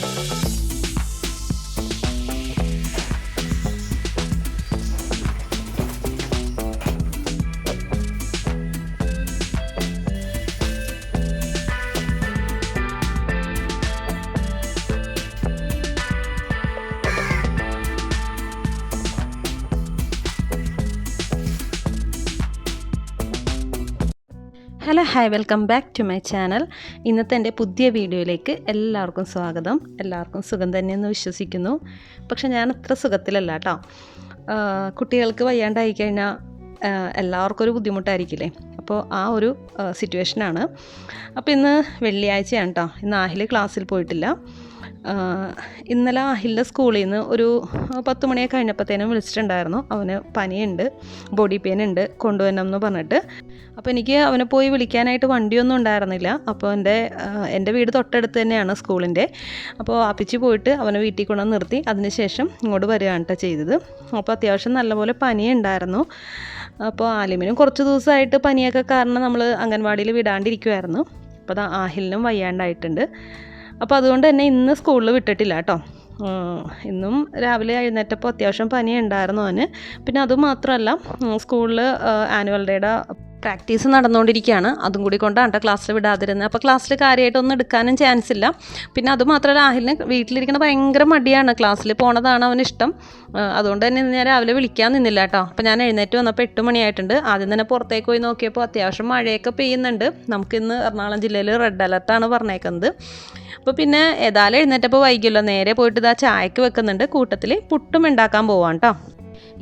Thank you. Hello hi welcome back to my channel. ഇന്നത്തെ എന്റെ പുതിയ വീഡിയോയിലേക്ക് എല്ലാവർക്കും സ്വാഗതം. എല്ലാവർക്കും സുഖം തന്നെയെന്ന് വിശ്വസിക്കുന്നു. പക്ഷെ ഞാൻ അത്ര സുഖത്തിലല്ല കേട്ടോ. കുട്ടികൾക്ക് വയ്യാണ്ടായി കഴിഞ്ഞാൽ എല്ലാവർക്കും ഒരു ബുദ്ധിമുട്ടായിരിക്കില്ലേ? അപ്പോൾ ആ ഒരു സിറ്റുവേഷനാണ് അപ്പോൾ ഇന്ന് വെള്ളിയാഴ്ചയാണ് കേട്ടോ. ഇന്ന് ആഹിൽ ക്ലാസ്സിൽ പോയിട്ടില്ല. ഇന്നലെ അഹിലിന്റെ സ്കൂളിൽ നിന്ന് ഒരു പത്ത് മണിയൊക്കെ കഴിഞ്ഞപ്പോഴത്തേനും വിളിച്ചിട്ടുണ്ടായിരുന്നു. അവന് പനിയുണ്ട് ബോഡി പെയിൻ ഉണ്ട് കൊണ്ടുവരണം എന്ന് പറഞ്ഞിട്ട്. അപ്പോൾ എനിക്ക് അവനെ പോയി വിളിക്കാനായിട്ട് വണ്ടിയൊന്നും ഉണ്ടായിരുന്നില്ല. അപ്പോൾ എന്റെ എന്റെ വീട് തൊട്ടടുത്ത് തന്നെയാണ് സ്കൂളിന്റെ. അപ്പോൾ അപ്പിച്ച് പോയിട്ട് അവനെ വീട്ടിൽ കൊണ്ടു നിർത്തി. അതിനുശേഷം ഇങ്ങോട്ട് വരികയാണ് കേട്ടോ ചെയ്തത്. അപ്പോൾ അത്യാവശ്യം നല്ലപോലെ പനിയുണ്ടായിരുന്നു. അപ്പോൾ ആലിമിനും കുറച്ച് ദിവസമായിട്ട് പനിയൊക്കെ കാരണം നമ്മൾ അംഗൻവാടിയിൽ വിടാണ്ടിരിക്കുമായിരുന്നു അപ്പോൾ അത് ആഹിലിനും വയ്യാണ്ടായിട്ടുണ്ട്. അപ്പോൾ അതുകൊണ്ട് തന്നെ ഇന്ന് സ്കൂളിൽ വിട്ടിട്ടില്ല കേട്ടോ. ഇന്നും രാവിലെ എഴുന്നേറ്റപ്പോൾ അത്യാവശ്യം പനി ഉണ്ടായിരുന്നു അവന്. പിന്നെ അതുമാത്രമല്ല സ്കൂളിൽ ആനുവൽ ഡേയുടെ പ്രാക്ടീസ് നടന്നുകൊണ്ടിരിക്കുകയാണ്. അതും കൂടി കൊണ്ടാണ് ക്ലാസ്സിൽ വിടാതിരുന്നത്. അപ്പോൾ ക്ലാസ്സിൽ കാര്യമായിട്ടൊന്നും എടുക്കാനും ചാൻസ് ഇല്ല. പിന്നെ അതുമാത്രമല്ല രാഹുലിന് വീട്ടിലിരിക്കുന്ന ഭയങ്കര മടിയാണ്. ക്ലാസ്സിൽ പോണതാണ് അവന് ഇഷ്ടം. അതുകൊണ്ട് തന്നെ ഞാൻ രാവിലെ വിളിക്കാൻ നിന്നില്ല കേട്ടോ. അപ്പോൾ ഞാൻ എഴുന്നേറ്റ് വന്നപ്പോൾ എട്ട് മണിയായിട്ടുണ്ട്. ആദ്യം തന്നെ പുറത്തേക്ക് പോയി നോക്കിയപ്പോൾ അത്യാവശ്യം മഴയൊക്കെ പെയ്യുന്നുണ്ട്. നമുക്കിന്ന് എറണാകുളം ജില്ലയിൽ റെഡ് അലർട്ടാണ് പറഞ്ഞേക്കുന്നത്. അപ്പോൾ പിന്നെ ഏതായാലും എഴുന്നേറ്റപ്പോൾ വൈകിയല്ലോ. നേരെ പോയിട്ട് ഇതാ ചായക്ക് വെക്കുന്നുണ്ട്. കൂട്ടത്തിൽ പുട്ടും ഉണ്ടാക്കാൻ പോവാം കേട്ടോ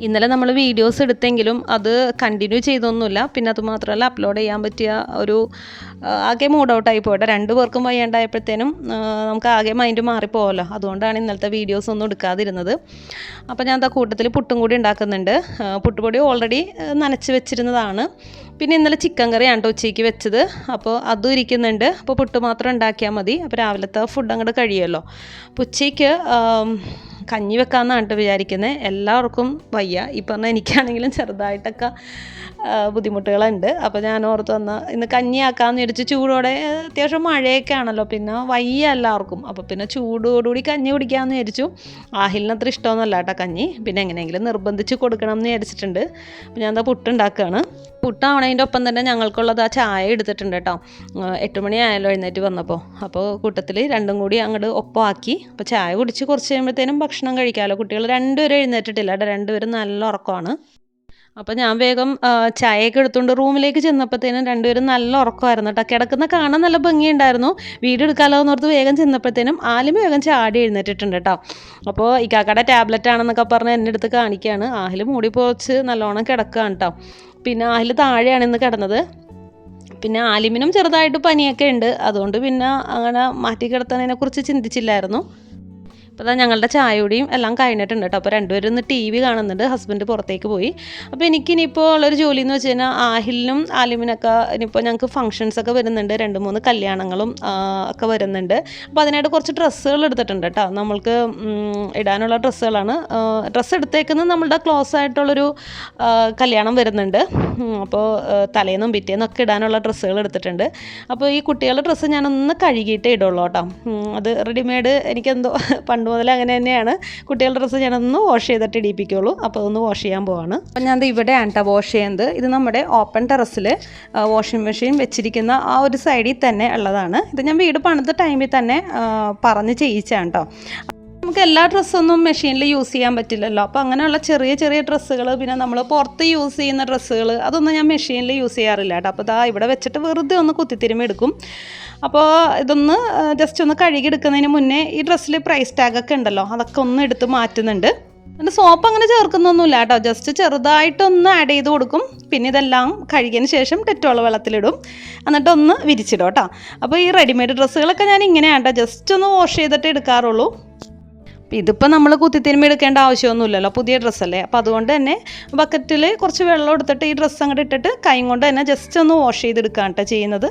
ഇന്നലെ നമ്മൾ വീഡിയോസ് എടുത്തെങ്കിലും അത് കണ്ടിന്യൂ ചെയ്തൊന്നുമില്ല. പിന്നെ അതുമാത്രമല്ല അപ്ലോഡ് ചെയ്യാൻ പറ്റിയ ഒരു ആകെ മൂഡ് ഔട്ട് ആയി പോയിട്ട് രണ്ട് പേർക്കും വയ്യാണ്ടായപ്പോഴത്തേനും നമുക്ക് ആകെ മൈൻഡ് മാറിപ്പോവല്ലോ. അതുകൊണ്ടാണ് ഇന്നലത്തെ വീഡിയോസ് ഒന്നും എടുക്കാതിരുന്നത്. അപ്പോൾ ഞാൻ എന്താ കൂട്ടത്തിൽ പുട്ടും കൂടി ഉണ്ടാക്കുന്നുണ്ട്. പുട്ടുപൊടി ഓൾറെഡി നനച്ച് വെച്ചിരുന്നതാണ്. പിന്നെ ഇന്നലെ ചിക്കൻ കറിയാണ് കേട്ടോ ഉച്ചയ്ക്ക് വെച്ചത്. അപ്പോൾ അതും ഇരിക്കുന്നുണ്ട്. അപ്പോൾ പുട്ട് മാത്രം ഉണ്ടാക്കിയാൽ മതി. അപ്പോൾ രാവിലത്തെ ഫുഡ് അങ്ങോട്ട് കഴിയുമല്ലോ. അപ്പോൾ ഉച്ചയ്ക്ക് കഞ്ഞി വെക്കാമെന്നാണ് കേട്ടോ വിചാരിക്കുന്നത് എല്ലാവർക്കും വയ്യ. ഈ പറഞ്ഞ എനിക്കാണെങ്കിലും ചെറുതായിട്ടൊക്കെ ബുദ്ധിമുട്ടുകളുണ്ട്. അപ്പോൾ ഞാൻ ഓർത്ത് വന്ന ഇന്ന് കഞ്ഞിയാക്കാമെന്ന് വിചാരിച്ച് ചൂടോടെ അത്യാവശ്യം മഴയൊക്കെ ആണല്ലോ പിന്നെ വയ്യ എല്ലാവർക്കും. അപ്പോൾ പിന്നെ ചൂടോടുകൂടി കഞ്ഞി കുടിക്കാമെന്ന് വിചാരിച്ചു. ആഹിലിന് അത്ര ഇഷ്ടമൊന്നുമല്ല കേട്ടോ കഞ്ഞി. പിന്നെ എങ്ങനെയെങ്കിലും നിർബന്ധിച്ച് കൊടുക്കണം എന്ന് വിചാരിച്ചിട്ടുണ്ട്. അപ്പോൾ ഞാൻ എന്താ പുട്ടുണ്ടാക്കുകയാണ് പുട്ടാവണതിന്റെ ഒപ്പം തന്നെ ഞങ്ങൾക്കുള്ളത് ആ ചായ എടുത്തിട്ടുണ്ട് കേട്ടോ. എട്ട് മണി ആയാലോ എഴുന്നേറ്റ് വന്നപ്പോൾ അപ്പോൾ കൂട്ടത്തിൽ രണ്ടും കൂടി അങ്ങോട്ട് ഒപ്പമാക്കി അപ്പോൾ ചായ കുടിച്ച് കുറച്ച് കഴിയുമ്പോഴത്തേനും ഭക്ഷണം കഴിക്കാമല്ലോ കുട്ടികൾ രണ്ടുപേരും എഴുന്നേറ്റിട്ടില്ല കേട്ടോ. രണ്ടുപേരും നല്ല ഉറക്കമാണ് അപ്പോൾ ഞാൻ വേഗം ചായയൊക്കെ എടുത്തുകൊണ്ട് റൂമിലേക്ക് ചെന്നപ്പോഴത്തേനും രണ്ടുപേരും നല്ല ഉറക്കമായിരുന്നു കേട്ടോ കിടക്കുന്ന കാണാൻ നല്ല ഭംഗിയുണ്ടായിരുന്നു. വീഡിയോ എടുക്കാമല്ലോ എന്ന് ഓർത്ത് വേഗം ചെന്നപ്പോഴത്തേനും ആലിമ വേഗം ചാടി എഴുന്നേറ്റിട്ടുണ്ട് കേട്ടോ അപ്പോൾ ഈ കാക്കയുടെ ടാബ്ലറ്റ് ആണെന്നൊക്കെ പറഞ്ഞ് എന്റെ അടുത്ത് കാണിക്കുകയാണ് ആഹിൽ മൂടി പോച്ച് നല്ലോണം കിടക്കുകയാണ് കേട്ടോ പിന്നെ ആഹിൽ താഴെയാണ് ഇന്ന് കിടന്നത്. പിന്നെ ആലിമിനും ചെറുതായിട്ട് പനിയൊക്കെ ഉണ്ട്. അതുകൊണ്ട് പിന്നെ അങ്ങനെ മാറ്റി കിടത്തുന്നതിനെക്കുറിച്ച് ചിന്തിച്ചില്ലായിരുന്നു. അപ്പോൾ അതാ ഞങ്ങളുടെ ചായയുടെയും എല്ലാം കഴിഞ്ഞിട്ടുണ്ട് കേട്ടോ അപ്പോൾ രണ്ടുപേരും ഒന്ന് ടി വി കാണുന്നുണ്ട്. ഹസ്ബൻഡ് പുറത്തേക്ക് പോയി. അപ്പോൾ എനിക്കിനിപ്പോൾ ഉള്ളൊരു ജോലി എന്ന് വെച്ച് കഴിഞ്ഞാൽ ആഹിലിനും ആലിമിനൊക്കെ ഇനിയിപ്പോൾ ഞങ്ങൾക്ക് ഫംഗ്ഷൻസ് ഒക്കെ വരുന്നുണ്ട്. രണ്ട് മൂന്ന് കല്യാണങ്ങളും ഒക്കെ വരുന്നുണ്ട്. അപ്പോൾ അതിനായിട്ട് കുറച്ച് ഡ്രസ്സുകൾ എടുത്തിട്ടുണ്ട് കേട്ടോ നമ്മൾക്ക് ഇടാനുള്ള ഡ്രസ്സുകളാണ്. ഡ്രസ്സ് എടുത്തേക്കുന്നത് നമ്മളുടെ ക്ലോസ് ആയിട്ടുള്ളൊരു കല്യാണം വരുന്നുണ്ട്. അപ്പോൾ തലേന്നും പിറ്റേന്നും ഒക്കെ ഇടാനുള്ള ഡ്രസ്സുകൾ എടുത്തിട്ടുണ്ട്. അപ്പോൾ ഈ കുട്ടികളുടെ ഡ്രസ്സ് ഞാനൊന്ന് കഴുകിയിട്ടേ ഇടുള്ളൂ കേട്ടോ അത് റെഡിമെയ്ഡ് എനിക്കെന്തോ പണ്ട് മുതൽ അങ്ങനെ തന്നെയാണ്. കുട്ടികളുടെ ഡ്രസ്സ് ഞാനൊന്ന് വാഷ് ചെയ്തിട്ട് ഇടിപ്പിക്കുള്ളൂ. അപ്പോൾ അതൊന്ന് വാഷ് ചെയ്യാൻ പോവാണ്. അപ്പോൾ ഞാൻ ഇവിടെയാണ് കേട്ടോ വാഷ് ചെയ്യുന്നത്. ഇത് നമ്മുടെ ഓപ്പൺ ടെറസിൽ വാഷിംഗ് മെഷീൻ വെച്ചിരിക്കുന്ന ആ ഒരു സൈഡിൽ തന്നെ ഉള്ളതാണ്. ഇത് ഞാൻ വീട് പണിത ടൈമിൽ തന്നെ പറഞ്ഞ് ചെയ്യിച്ചാണ് കേട്ടോ നമുക്ക് എല്ലാ ഡ്രസ്സൊന്നും മെഷീനിൽ യൂസ് ചെയ്യാൻ പറ്റില്ലല്ലോ. അപ്പോൾ അങ്ങനെയുള്ള ചെറിയ ചെറിയ ഡ്രസ്സുകൾ പിന്നെ നമ്മൾ പുറത്ത് യൂസ് ചെയ്യുന്ന ഡ്രസ്സുകൾ അതൊന്നും ഞാൻ മെഷീനിൽ യൂസ് ചെയ്യാറില്ല കേട്ടോ. അപ്പോൾ ഇതാ ഇവിടെ വെച്ചിട്ട് വെറുതെ ഒന്ന് കുത്തിത്തിരുമ്പ് എടുക്കും. അപ്പോൾ ഇതൊന്ന് ജസ്റ്റ് ഒന്ന് കഴുകി കഴുകിയെടുക്കുന്നതിന് മുന്നേ ഈ ഡ്രസ്സിൽ പ്രൈസ് ടാഗൊക്കെ ഉണ്ടല്ലോ അതൊക്കെ ഒന്ന് എടുത്ത് മാറ്റുന്നുണ്ട്. പിന്നെ സോപ്പ് അങ്ങനെ ചേർക്കുന്നൊന്നുമില്ല കേട്ടോ. ജസ്റ്റ് ചെറുതായിട്ടൊന്ന് ആഡ് ചെയ്ത് കൊടുക്കും. പിന്നെ ഇതെല്ലാം കഴുകിയതിന് ശേഷം ഡെറ്റോൾ വെള്ളത്തിലിടും. എന്നിട്ട് ഒന്ന് വിരിച്ചിടും കേട്ടോ. അപ്പോൾ ഈ റെഡിമെയ്ഡ് ഡ്രസ്സുകളൊക്കെ ഞാൻ ഇങ്ങനെയാണ് കേട്ടോ. ജസ്റ്റ് ഒന്ന് വാഷ് ചെയ്തിട്ട് എടുക്കാറുള്ളൂ. ഇതിപ്പോൾ നമ്മൾ കുത്തിത്തിരുമ്പി എടുക്കേണ്ട ആവശ്യമൊന്നുമില്ലല്ലോ പുതിയ ഡ്രസ്സല്ലേ? അപ്പോൾ അതുകൊണ്ട് തന്നെ ബക്കറ്റിൽ കുറച്ച് വെള്ളം എടുത്തിട്ട് ഈ ഡ്രസ്സ് അങ്ങോട്ട് ഇട്ടിട്ട് കൈ കൊണ്ട് തന്നെ ജസ്റ്റ് ഒന്ന് വാഷ് ചെയ്തെടുക്കുകയാണ് കേട്ടോ ചെയ്യുന്നത്.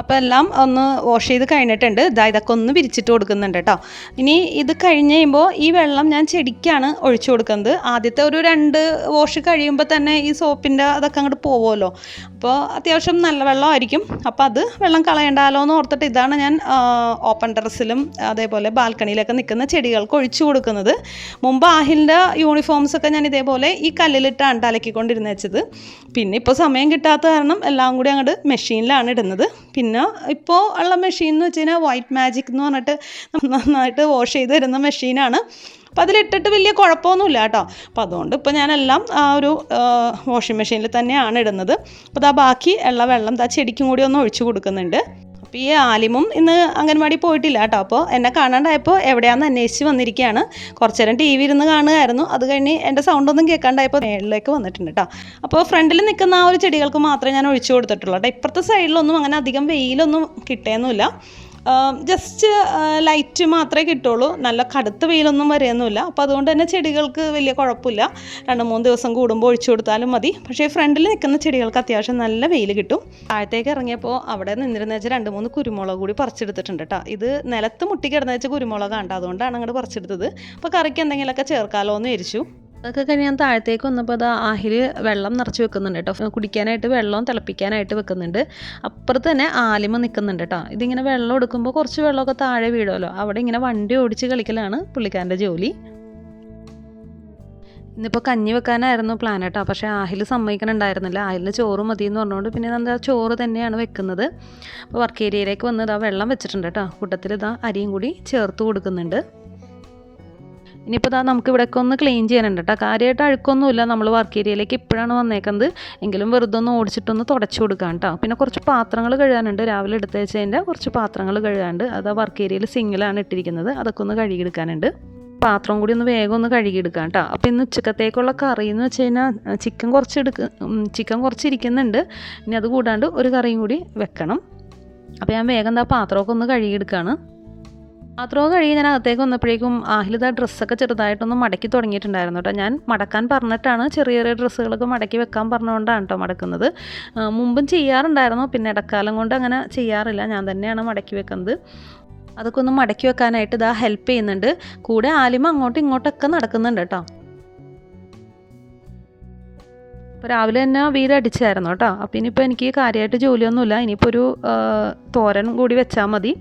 അപ്പോൾ എല്ലാം ഒന്ന് വാഷ് ചെയ്ത് കഴിഞ്ഞിട്ടുണ്ട്. ഇതാ ഇതൊക്കെ ഒന്ന് വിരിച്ചിട്ട് കൊടുക്കുന്നുണ്ട് കേട്ടോ. ഇനി ഇത് കഴിഞ്ഞ് കഴിയുമ്പോൾ ഈ വെള്ളം ഞാൻ ചെടിക്കാണ് ഒഴിച്ചു കൊടുക്കുന്നത്. ആദ്യത്തെ ഒരു രണ്ട് വാഷ് കഴിയുമ്പോൾ തന്നെ ഈ സോപ്പിന്റെ അതൊക്കെ അങ്ങോട്ട് പോകുമല്ലോ അപ്പോൾ അത്യാവശ്യം നല്ല വെള്ളമായിരിക്കും. അപ്പോൾ അത് വെള്ളം കളയണ്ടാലോ എന്ന് ഓർത്തിട്ട് ഇതാണ് ഞാൻ ഓപ്പൺ ടെറസിലും അതേപോലെ ബാൽക്കണിയിലൊക്കെ നിൽക്കുന്ന ചെടികൾക്ക് ഒഴിച്ചു കൊടുക്കുന്നത്. മുമ്പ് ആഹിലിന്റെ യൂണിഫോംസൊക്കെ ഞാൻ ഇതേപോലെ ഈ കല്ലിലിട്ടാണ് അലക്കിക്കൊണ്ടിരുന്ന വെച്ചത്. പിന്നെ ഇപ്പോൾ സമയം കിട്ടാത്ത കാരണം എല്ലാം കൂടി അങ്ങോട്ട് മെഷീനിലാണ് ഇടുന്നത്. പിന്നെ ഇപ്പോൾ ഉള്ള മെഷീൻ എന്ന് വെച്ച് കഴിഞ്ഞാൽ വൈറ്റ് മാജിക് എന്ന് പറഞ്ഞിട്ട് നന്നായിട്ട് വാഷ് ചെയ്ത് തരുന്ന മെഷീനാണ് അപ്പോൾ അതിലിട്ടിട്ട് വലിയ കുഴപ്പമൊന്നുമില്ല കേട്ടോ. അപ്പോൾ അതുകൊണ്ട് ഇപ്പോൾ ഞാനെല്ലാം ആ ഒരു വാഷിംഗ് മെഷീനിൽ തന്നെയാണ് ഇടുന്നത്. അപ്പോൾ ദാ ബാക്കി ഉള്ള വെള്ളം ദാ ചെടിക്കും കൂടി ഒന്ന് ഒഴിച്ചു കൊടുക്കുന്നുണ്ട്. അപ്പോൾ ഈ ആലിമും ഇന്ന് അംഗൻവാടി പോയിട്ടില്ല കേട്ടോ. അപ്പോൾ എന്നെ കാണാണ്ടായപ്പോൾ എവിടെയാണെന്ന് അന്വേഷിച്ച് വന്നിരിക്കുകയാണ്. കുറച്ച് നേരം ടി വി ഇരുന്ന് കാണുകയായിരുന്നു. അത് കഴിഞ്ഞ് എന്റെ സൗണ്ടൊന്നും കേൾക്കാണ്ടായപ്പോൾ മേളിലേക്ക് വന്നിട്ടുണ്ട് കേട്ടോ. അപ്പോൾ ഫ്രണ്ടിൽ നിൽക്കുന്ന ആ ഒരു ചെടികൾക്ക് മാത്രമേ ഞാൻ ഒഴിച്ചു കൊടുത്തിട്ടുള്ളൂ കേട്ടോ. ഇപ്പുറത്തെ സൈഡിലൊന്നും അങ്ങനെ അധികം വെയിലൊന്നും കിട്ടിയൊന്നുമില്ല ജസ്റ്റ് ലൈറ്റ് മാത്രമേ കിട്ടുള്ളൂ. നല്ല കടുത്ത വെയിലൊന്നും വരെയൊന്നുമില്ല. അപ്പോൾ അതുകൊണ്ട് തന്നെ ചെടികൾക്ക് വലിയ കുഴപ്പമില്ല. രണ്ട് മൂന്ന് ദിവസം കൂടുമ്പോൾ ഒഴിച്ചു കൊടുത്താലും മതി. പക്ഷേ ഫ്രണ്ടിൽ നിൽക്കുന്ന ചെടികൾക്ക് അത്യാവശ്യം നല്ല വെയിൽ കിട്ടും. താഴത്തേക്ക് ഇറങ്ങിയപ്പോൾ അവിടെ നിന്നിരുന്ന വെച്ചാൽ രണ്ട് മൂന്ന് കുരുമുളക് കൂടി പറിച്ചെടുത്തിട്ടുണ്ട് കേട്ടോ. ഇത് നിലത്ത് മുട്ടി കിടന്ന വെച്ച കുരുമുളകാണ് അതുകൊണ്ടാണ് അങ്ങോട്ട് പറിച്ചെടുത്തത്. അപ്പോൾ കറിക്ക് എന്തെങ്കിലുമൊക്കെ ചേർക്കാമല്ലോ എന്ന് വിരിച്ചു അതൊക്കെ കഴിഞ്ഞ് ഞാൻ താഴത്തേക്ക് വന്നപ്പോൾ അത് ആഹിൽ വെള്ളം നിറച്ച് വെക്കുന്നുണ്ട് കേട്ടോ കുടിക്കാനായിട്ട് വെള്ളം തിളപ്പിക്കാനായിട്ട് വെക്കുന്നുണ്ട്. അപ്പുറത്ത് തന്നെ ആലിമ നിൽക്കുന്നുണ്ട് കേട്ടോ ഇതിങ്ങനെ വെള്ളം എടുക്കുമ്പോൾ കുറച്ച് വെള്ളമൊക്കെ താഴെ വീഴുമല്ലോ അവിടെ ഇങ്ങനെ വണ്ടി ഓടിച്ച് കളിക്കലാണ് പുള്ളിക്കാരന്റെ ജോലി. ഇന്നിപ്പോൾ കഞ്ഞി വെക്കാനായിരുന്നു പ്ലാൻ കേട്ടോ പക്ഷേ ആഹിൽ സമ്മതിക്കണുണ്ടായിരുന്നില്ല. ആഹിലിന് ചോറ് മതി എന്ന് പറഞ്ഞുകൊണ്ട് പിന്നെ എന്താ ചോറ് തന്നെയാണ് വെക്കുന്നത്. അപ്പോൾ വർക്ക് ഏരിയയിലേക്ക് വന്ന് ഇതാ വെള്ളം വെച്ചിട്ടുണ്ട് കേട്ടോ കൂട്ടത്തിൽ ഇതാ അരിയും കൂടി ചേർത്ത് കൊടുക്കുന്നുണ്ട്. ഇനിയിപ്പോൾ ഇതാ നമുക്ക് ഇവിടെയൊക്കെ ഒന്ന് ക്ലീൻ ചെയ്യാനുണ്ട് കേട്ടോ കാര്യമായിട്ട് അഴുക്കൊന്നുമില്ല. നമ്മൾ വർക്ക് ഏരിയയിലേക്ക് ഇപ്പോഴാണ് വന്നേക്കുന്നത്. എങ്കിലും വെറുതെ ഒന്ന് ഓടിച്ചിട്ടൊന്ന് തുടച്ചു കൊടുക്കാം കേട്ടോ പിന്നെ കുറച്ച് പാത്രങ്ങൾ കഴുകാനുണ്ട്. രാവിലെ എടുത്ത് കുറച്ച് പാത്രങ്ങൾ കഴുകാനുണ്ട്. അത് വർക്ക് ഏരിയയിൽ സിംഗിളാണ് ഇട്ടിരിക്കുന്നത്. അതൊക്കെ ഒന്ന് കഴുകിയെടുക്കാനുണ്ട്. പാത്രം കൂടി ഒന്ന് വേഗം ഒന്ന് കഴുകിയെടുക്കാം കേട്ടോ അപ്പോൾ ഇന്ന് ഉച്ചക്കത്തേക്കുള്ള കറി എന്ന് വെച്ച് കഴിഞ്ഞാൽ ചിക്കൻ കുറച്ച് എടുക്ക ചിക്കൻ കുറച്ച് ഇരിക്കുന്നുണ്ട്. ഇനി അത് കൂടാണ്ട് ഒരു കറിയും കൂടി വെക്കണം. അപ്പോൾ ഞാൻ വേഗം എന്താ പാത്രമൊക്കെ ഒന്ന് കഴുകിയെടുക്കുകയാണ് പാത്രമൊക്കെ കഴുകി ഞാൻ അകത്തേക്ക് വന്നപ്പോഴേക്കും ആഹിലിത ഡ്രസ്സൊക്കെ ചെറുതായിട്ടൊന്ന് മടക്കി തുടങ്ങിയിട്ടുണ്ടായിരുന്നു കേട്ടോ. ഞാൻ മടക്കാൻ പറഞ്ഞിട്ടാണ് ചെറിയ ചെറിയ ഡ്രസ്സുകളൊക്കെ മടക്കി വെക്കാൻ പറഞ്ഞുകൊണ്ടാണ് കേട്ടോ മടക്കുന്നത്. മുമ്പും ചെയ്യാറുണ്ടായിരുന്നു പിന്നെ ഇടക്കാലം കൊണ്ട് അങ്ങനെ ചെയ്യാറില്ല. ഞാൻ തന്നെയാണ് മടക്കി വെക്കുന്നത്. അതൊക്കെ ഒന്ന് മടക്കി വെക്കാനായിട്ട് ഇതാ ഹെൽപ്പ് ചെയ്യുന്നുണ്ട്. കൂടെ ആലിമ അങ്ങോട്ടും ഇങ്ങോട്ടൊക്കെ നടക്കുന്നുണ്ട് കേട്ടോ. അപ്പോൾ രാവിലെ തന്നെ വീട് അടിച്ചായിരുന്നു കേട്ടോ. അപ്പോൾ ഇനിയിപ്പോൾ എനിക്ക് കാര്യമായിട്ട് ജോലിയൊന്നുമില്ല. ഇനിയിപ്പോൾ ഒരു തോരൻ കൂടി വെച്ചാൽ മതി.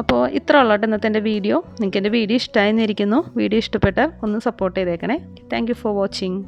അപ്പോൾ ഇത്ര ഉള്ളൂ കേട്ടോ ഇന്നത്തെ എന്റെ വീഡിയോ. നിങ്ങൾക്ക് എന്റെ വീഡിയോ ഇഷ്ടമായിരുന്നിരിക്കുന്നു വീഡിയോ ഇഷ്ടപ്പെട്ടാൽ ഒന്ന് സപ്പോർട്ട് ചെയ്തേക്കണേ. Thank for watching